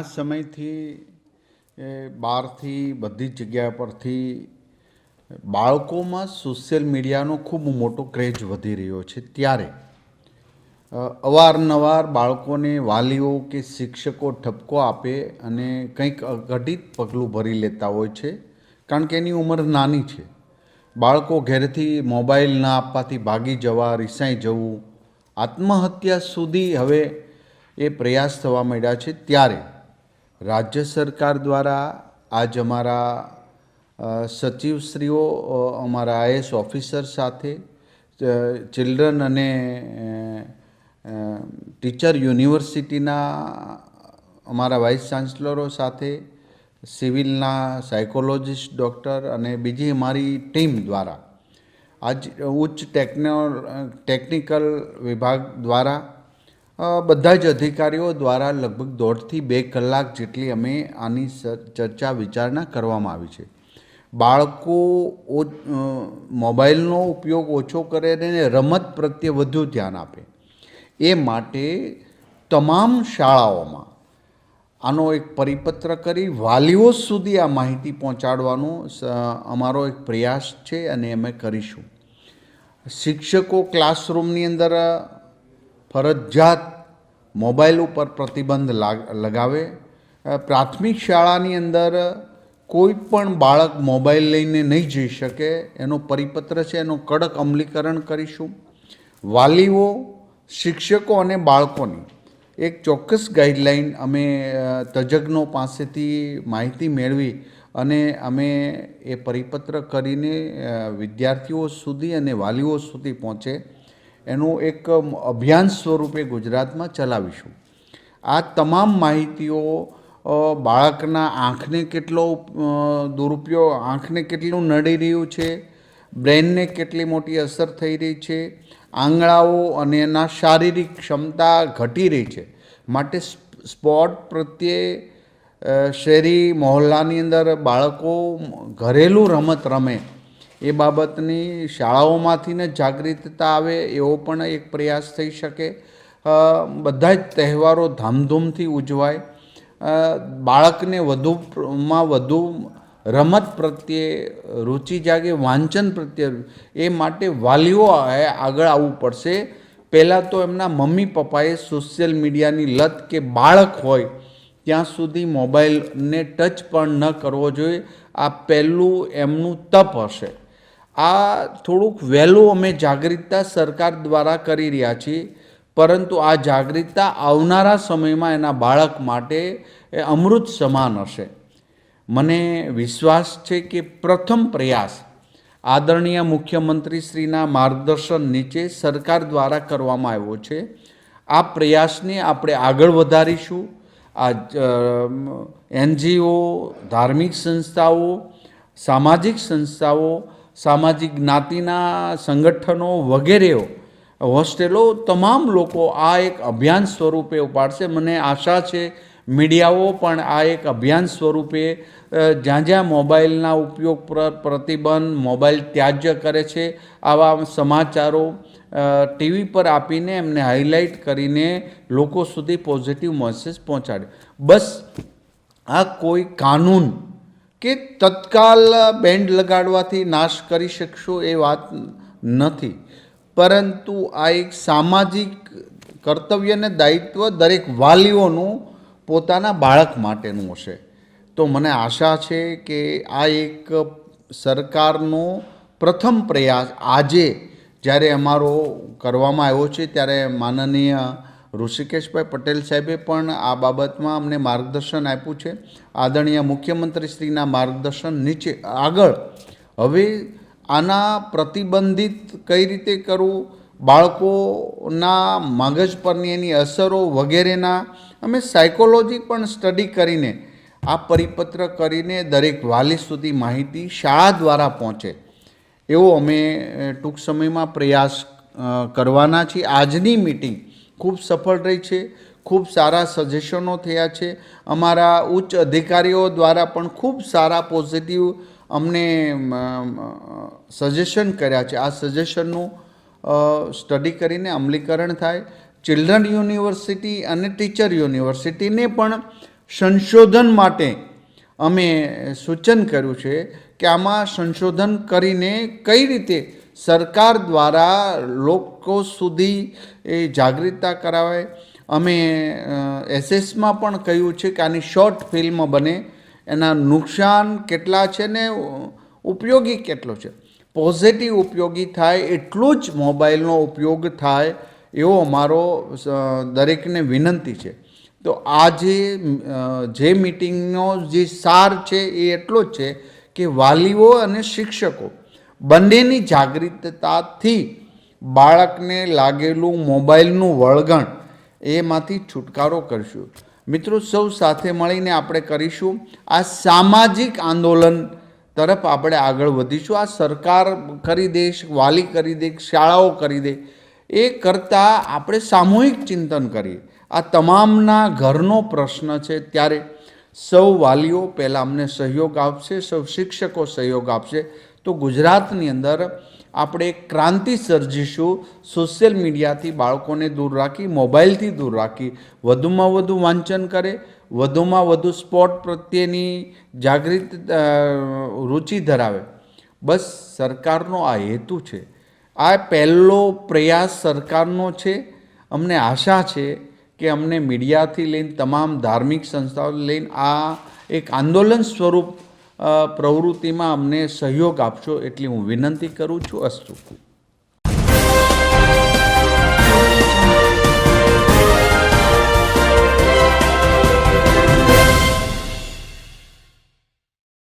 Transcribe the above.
ઘણા સમયથી બહારથી, બધી જ જગ્યા પરથી, બાળકોમાં સોશિયલ મીડિયાનો ખૂબ મોટો ક્રેઝ વધી રહ્યો છે ત્યારે. અવારનવાર બાળકોને વાલીઓ કે શિક્ષકો ઠપકો આપે અને કંઈક અઘટિત પગલું ભરી લેતા હોય છે, કારણ કે એની ઉંમર નાની છે. બાળકો ઘેરથી મોબાઈલ ના આપવાથી ભાગી જવા, રિસાઈ જવું, આત્મહત્યા સુધી હવે એ પ્રયાસ થવા માંડ્યા છે ત્યારે. રાજ્ય સરકાર દ્વારા આજ અમારા સચિવશ્રીઓ અમારા આઈએસ ઓફિસર સાથે ચિલ્ડ્રન અને ટીચર યુનિવર્સિટીના અમારા વાઇસ ચાન્સલરો સાથે, સિવિલના સાયકોલોજીસ્ટ ડૉક્ટર અને બીજી અમારી ટીમ દ્વારા, આજ ઉચ્ચ ટેકનો, ટેકનિકલ વિભાગ દ્વારા બધા જ અધિકારીઓ દ્વારા લગભગ દોઢથી બે કલાક જેટલી અમે આની ચર્ચા વિચારણા કરવામાં આવી છે. બાળકો મોબાઈલનો ઉપયોગ ઓછો કરે અને રમત પ્રત્યે વધુ ધ્યાન આપે. એ માટે તમામ શાળાઓમાં આનો એક પરિપત્ર કરી વાલીઓ સુધી આ માહિતી પહોંચાડવાનો અમારો એક પ્રયાસ છે અને અમે કરીશું. શિક્ષકો ક્લાસરૂમની અંદર ફરજિયાત મોબાઈલ ઉપર પ્રતિબંધ લાગ- લગાવે. પ્રાથમિક શાળાની અંદર કોઈ પણ બાળક મોબાઈલ લઈને નહીં જઈ શકે, એનો પરિપત્ર છે, એનો કડક અમલીકરણ કરીશું. વાલીઓ, શિક્ષકો અને બાળકોની એક ચોક્કસ ગાઈડલાઈન અમે તજજ્ઞો પાસેથી માહિતી મેળવી અને અમે એ પરિપત્ર કરીને વિદ્યાર્થીઓ સુધી અને વાલીઓ સુધી પહોંચે. એનું એક અભિયાન સ્વરૂપે ગુજરાતમાં ચલાવીશું. આ તમામ માહિતીઓ બાળકના આંખને કેટલો દુરુપયોગ, આંખને કેટલું નડી રહ્યું છે, બ્રેનને કેટલી મોટી અસર થઈ રહી છે, આંગળાઓ અને એના શારીરિક ક્ષમતા ઘટી રહી છે. માટે સ્પ- સ્પોર્ટ પ્રત્યે શેરી, મહોલ્લાની અંદર બાળકો, ઘરેલું રમત રમે. એ બાબતની શાળાઓમાંથી ને જાગૃતતા આવે એવો પણ એક પ્રયાસ થઈ શકે. બધા જ તહેવારો ધામધૂમથી ઉજવાય. બાળકને વધુમાં વધુ રમત પ્રત્યે રુચિ જાગે, વાંચન પ્રત્યે એ માટે વાલીઓ આગળ આવવું પડશે. પહેલાં તો એમના મમ્મી પપ્પાએ સોશિયલ મીડિયાની લત કે બાળક હોય ત્યાં સુધી મોબાઈલને ટચ પણ ન કરવો જોઈએ. આ પહેલું એમનું તપ હશે. આ થોડુંક વહેલું અમે જાગૃતતા સરકાર દ્વારા કરી રહ્યા છીએ, પરંતુ આ જાગૃતતા આવનારા સમયમાં એના બાળક માટે એ અમૃત સમાન હશે. મને વિશ્વાસ છે કે પ્રથમ પ્રયાસ આદરણીય મુખ્યમંત્રીશ્રીના માર્ગદર્શન નીચે સરકાર દ્વારા કરવામાં આવ્યો છે. આ પ્રયાસને આપણે આગળ વધારીશું. આ એનજીઓ, ધાર્મિક સંસ્થાઓ, સામાજિક સંસ્થાઓ સામાજિક જ્ઞાતિના સંગઠનો વગેરેઓ, હોસ્ટેલો, તમામ લોકો આ એક અભિયાન સ્વરૂપે ઉપાડશે. મને આશા છે, મીડિયાઓ પણ આ એક અભિયાન સ્વરૂપે જ્યાં જ્યાં મોબાઈલના ઉપયોગ પર, પ્રતિબંધ, મોબાઈલ ત્યાજ્ય કરે છે, આવા સમાચારો ટીવી પર આપીને એમને હાઇલાઇટ કરીને લોકો સુધી પોઝિટિવ મેસેજ પહોંચાડે. બસ, આ કોઈ કાનૂન કે તત્કાલ બેન્ડ લગાડવાથી નાશ કરી શકશો એ વાત નથી. પરંતુ આ એક સામાજિક કર્તવ્ય અને દાયિત્વ દરેક વાલીઓનું પોતાના બાળક માટેનું હશે. તો મને આશા છે કે આ એક સરકારનો પ્રથમ પ્રયાસ આજે જ્યારે અમારો કરવામાં આવ્યો છે ત્યારે માનનીય ઋષિકેશભાઈ પટેલ સાહેબે પણ આ બાબતમાં અમને માર્ગદર્શન આપ્યું છે. આદરણીય મુખ્યમંત્રીશ્રીના માર્ગદર્શન નીચે આગળ. હવે આના પ્રતિબંધિત કઈ રીતે કરવું? બાળકોના મગજ પરની એની અસરો વગેરેના અમે સાયકોલોજી પણ સ્ટડી કરીને આ પરિપત્ર કરીને દરેક વાલી સુધી માહિતી શાળા દ્વારા પહોંચે. એવો અમે ટૂંક સમયમાં પ્રયાસ કરવાના છીએ. આજની મિટિંગ ખૂબ સફળ રહી છે, ખૂબ સારા સજેશનો થયા છે. અમારા ઉચ્ચ અધિકારીઓ દ્વારા પણ ખૂબ સારા પોઝિટિવ અમને સજેશન કર્યા છે. આ સજેશનનું સ્ટડી કરીને અમલીકરણ થાય. ચિલ્ડ્રન યુનિવર્સિટી અને ટીચર યુનિવર્સિટીને પણ સંશોધન માટે અમે સૂચન કર્યું છે કે આમાં સંશોધન કરીને કઈ રીતે સરકાર દ્વારા લોકો સુધી એ જાગૃતતા કરાવે અમે એસએસમાં પણ કહ્યું છે કે આની શોર્ટ ફિલ્મ બને. એના નુકસાન કેટલા છે ને ઉપયોગી કેટલો છે? પોઝિટિવ ઉપયોગી થાય, એટલું જ મોબાઈલનો ઉપયોગ થાય એવો અમારો દરેકને વિનંતી છે. તો આ જે જે મિટિંગનો જે સાર છે એ એટલો જ છે કે વાલીઓ અને શિક્ષકો બંનેની જાગૃતતાથી બાળકને લાગેલું મોબાઈલનું વળગણ એમાંથી છુટકારો કરશું. મિત્રો, સૌ સાથે મળીને આપણે કરીશું. આ સામાજિક આંદોલન તરફ આપણે આગળ વધીશું. આ સરકાર કરી દે, વાલી કરી દે, શાળાઓ કરી દે, એ કરતાં આપણે સામૂહિક ચિંતન કરીએ. આ તમામના ઘરનો પ્રશ્ન છે ત્યારે સૌ વાલીઓ પહેલાં અમને સહયોગ આપશે, સૌ શિક્ષકો સહયોગ આપશે. તો ગુજરાતની અંદર આપણે ક્રાંતિ સર્જીશું. સોશિયલ મીડિયાથી બાળકોને દૂર રાખી, મોબાઈલથી દૂર રાખી. વધુમાં વધુ વાંચન કરે, વધુમાં વધુ સ્પોર્ટ પ્રત્યેની જાગૃત રુચિ ધરાવે. બસ સરકારનો આ હેતુ છે. આ પહેલો પ્રયાસ સરકારનો છે. અમને આશા છે કે અમને મીડિયાથી લઈને તમામ ધાર્મિક સંસ્થાઓ લઈને આ એક આંદોલન સ્વરૂપ પ્રવૃત્તિમાં અમને સહયોગ આપશો એટલી હું વિનંતી કરું છું. અસ્તુ.